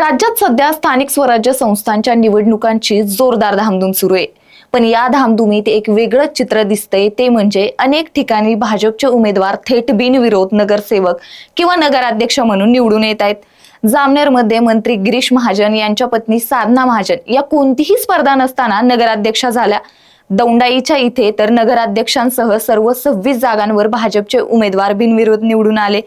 राज्यात सध्या स्थानिक स्वराज्य संस्थांच्या निवडणुकांची जोरदार धामधूम सुरू आहे. पण या धामधुमीत एक वेगळंच चित्र दिसतंय ते म्हणजे अनेक ठिकाणी भाजपचे उमेदवार थेट बिनविरोध नगरसेवक किंवा नगराध्यक्ष म्हणून निवडून येत आहेत. जामनेरमध्ये मंत्री गिरीश महाजन यांच्या पत्नी साधना महाजन या कोणतीही स्पर्धा नसताना नगराध्यक्षा झाल्या. दौंडाईच्या इथे तर नगराध्यक्षांसह सर्व सव्वीस जागांवर भाजपचे उमेदवार बिनविरोध निवडून आले.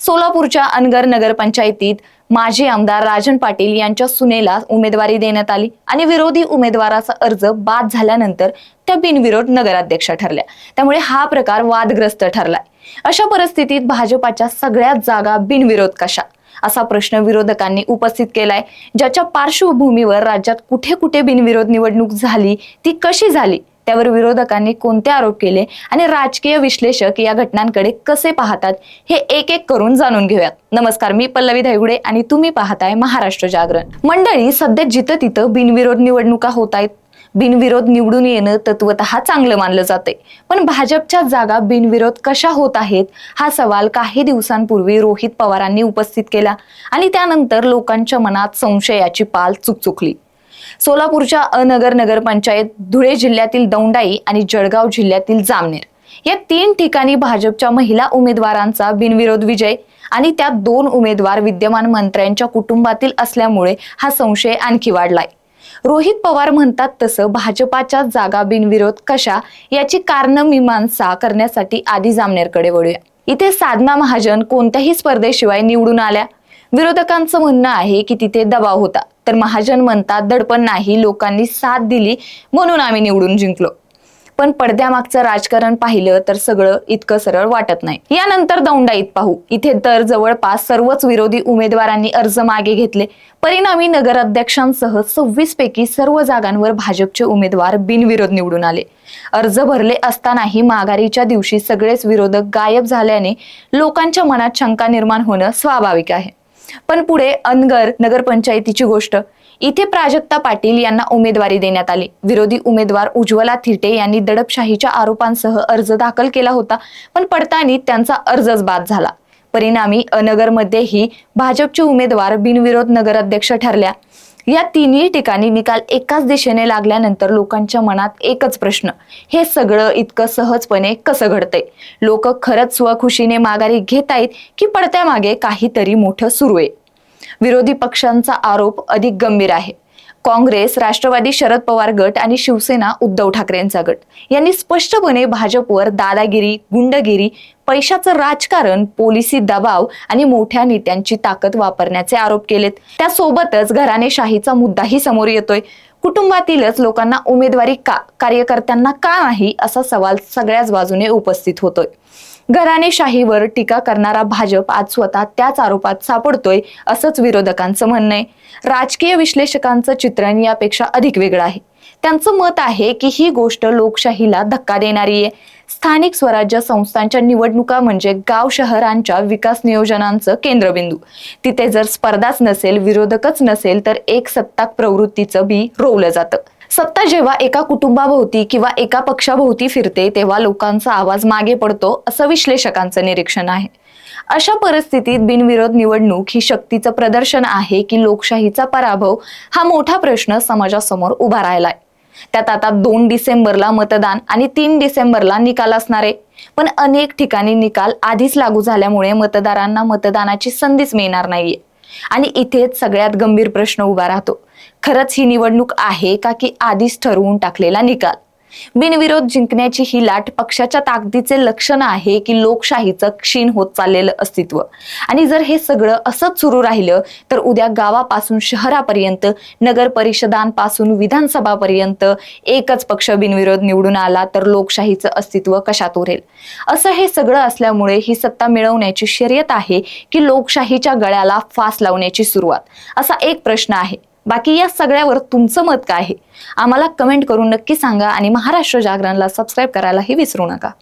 सोलापूरच्या अनगर नगरपंचायतीत माजी आमदार राजन पाटील यांच्या सुनेला उमेदवारी देण्यात आली आणि विरोधी उमेदवाराचा अर्ज बाद झाल्यानंतर त्या बिनविरोध नगराध्यक्षा ठरल्या. त्यामुळे हा प्रकार वादग्रस्त ठरलाय. अशा परिस्थितीत भाजपाच्या सगळ्याच जागा बिनविरोध कशा? असा प्रश्न विरोधकांनी उपस्थित केलाय ज्याच्या पार्श्वभूमीवर राज्यात कुठे कुठे बिनविरोध निवडणूक झाली ती कशी झाली त्यावर विरोधकांनी कोणते आरोप केले आणि राजकीय विश्लेषक या घटनांकडे कसे पाहतात हे एक एक करून जाणून घेऊयात. नमस्कार मी पल्लवी धायगुडे आणि तुम्ही पाहताय महाराष्ट्र जागरण. मंडळी सध्या जिथं तिथं बिनविरोध निवडणुका होत आहेत बिनविरोध निवडून येणं तत्वत चांगलं मानलं जाते पण भाजपच्या जागा बिनविरोध कशा होत आहेत हा सवाल काही दिवसांपूर्वी रोहित पवारांनी उपस्थित केला आणि त्यानंतर लोकांच्या मनात संशयाची पाल चुकचुकली. सोलापूरच्या अनगर नगरपंचायत धुळे जिल्ह्यातील दौंडाई आणि जळगाव जिल्ह्यातील जामनेर. या तीन ठिकाणी भाजपच्या महिला उमेदवारांचा बिनविरोध विजय आणि त्यात दोन उमेदवार विद्यमान मंत्र्यांच्या कुटुंबातील असल्यामुळे हा संशय आणखी वाढलाय. रोहित पवार म्हणतात तसं भाजपाच्या जागा बिनविरोध कशा? याची कारण मीमांसा करण्यासाठी आधी जामनेरकडे वळूया. इथे साधना महाजन कोणत्याही स्पर्धेशिवाय निवडून आल्या. विरोधकांचं म्हणणं आहे की तिथे दबाव होता. तर महाजन म्हणतात दडपण नाही लोकांनी साथ दिली म्हणून आम्ही निवडून जिंकलो. पण पडद्यामागचं राजकारण पाहिलं तर सगळं इतकं सरळ वाटत नाही. यानंतर दौंडाईत पाहू. इथे तर जवळपास सर्वच विरोधी उमेदवारांनी अर्ज मागे घेतले. परिणामी नगराध्यक्षांसह सव्वीस पैकी सर्व जागांवर भाजपचे उमेदवार बिनविरोध निवडून आले. अर्ज भरले असतानाही माघारीच्या दिवशी सगळेच विरोधक गायब झाल्याने लोकांच्या मनात शंका निर्माण होणं स्वाभाविक आहे. पण पुढे अनगर नगरपंचायतीची गोष्ट. इथे प्राजक्ता पाटील यांना उमेदवारी देण्यात आली. विरोधी उमेदवार उज्ज्वला थिटे यांनी दडपशाहीच्या आरोपांसह अर्ज दाखल केला होता पण पडताळणीत त्यांचा अर्जच बाद झाला. परिणामी अनगरमध्येही भाजपचे उमेदवार बिनविरोध नगराध्यक्ष ठरल्या. या तिन्ही ठिकाणी निकाल एकाच दिशेने लागल्यानंतर लोकांच्या मनात एकच प्रश्न हे सगळं इतकं सहजपणे कसं घडतंय? लोक खरंच स्वखुशीने माघारी घेत आहेत की पडत्यामागे काहीतरी मोठं सुरू आहे? विरोधी पक्षांचा आरोप अधिक गंभीर आहे. काँग्रेस राष्ट्रवादी शरद पवार गट आणि शिवसेना उद्धव ठाकरेंचा गट. यांनी स्पष्टपणे भाजपवर दादागिरी गुंडगिरी पैशाचं राजकारण पोलिसी दबाव आणि मोठ्या नेत्यांची ताकद वापरण्याचे आरोप केलेत. त्यासोबतच घराणेशाहीचा मुद्दाही समोर येतोय. कुटुंबातीलच लोकांना उमेदवारी का कार्यकर्त्यांना का नाही असा सवाल सगळ्याच बाजूने उपस्थित होतोय. घराणेशाहीवर टीका करणारा भाजप आज स्वतः त्याच आरोपात सापडतोय असंच विरोधकांचं म्हणणं आहे. राजकीय विश्लेषकांचं चित्रण यापेक्षा अधिक वेगळं आहे. त्यांचं मत आहे की ही गोष्ट लोकशाहीला धक्का देणारी आहे. स्थानिक स्वराज्य संस्थांच्या निवडणुका म्हणजे गाव शहरांच्या विकास नियोजनांचं केंद्रबिंदू. तिथे जर स्पर्धाच नसेल विरोधकच नसेल तर एक सत्ताक प्रवृत्तीचं बी रोवलं जातं. सत्ता जेव्हा एका कुटुंबाभोवती किंवा एका पक्षाभोवती फिरते तेव्हा लोकांचा आवाज मागे पडतो असं विश्लेषकांचं निरीक्षण आहे. अशा परिस्थितीत बिनविरोध निवडणूक ही शक्तीचं प्रदर्शन आहे की लोकशाहीचा पराभव हा मोठा प्रश्न समाजासमोर उभा राहिलाय. त्यात आता दोन डिसेंबरला मतदान आणि तीन डिसेंबरला निकाल असणार आहे. पण अनेक ठिकाणी निकाल आधीच लागू झाल्यामुळे मतदारांना मतदानाची संधीच मिळणार नाहीये. आणि इथेच सगळ्यात गंभीर प्रश्न उभा राहतो. खरंच ही निवडणूक आहे का की आधीच ठरवून टाकलेला निकाल? बिनविरोध जिंकण्याची ही लाट पक्षाच्या ताकदीचे लक्षण आहे की लोकशाहीचं क्षीण होत चाललेलं अस्तित्व. आणि जर हे सगळं असंच सुरू राहिलं तर उद्या गावापासून शहरापर्यंत नगर परिषदांपासून विधानसभापर्यंत एकच पक्ष बिनविरोध निवडून आला तर लोकशाहीचं अस्तित्व कशात उरेल? असं हे सगळं असल्यामुळे ही सत्ता मिळवण्याची शर्यत आहे की लोकशाहीच्या गळ्याला फास लावण्याची सुरुवात. असा एक प्रश्न आहे. बाकी या सगळ्यावर तुमचं मत काय आहे? आम्हाला कमेंट करून नक्की सांगा आणि महाराष्ट्र जागरणला सबस्क्राईब करायलाही विसरू नका.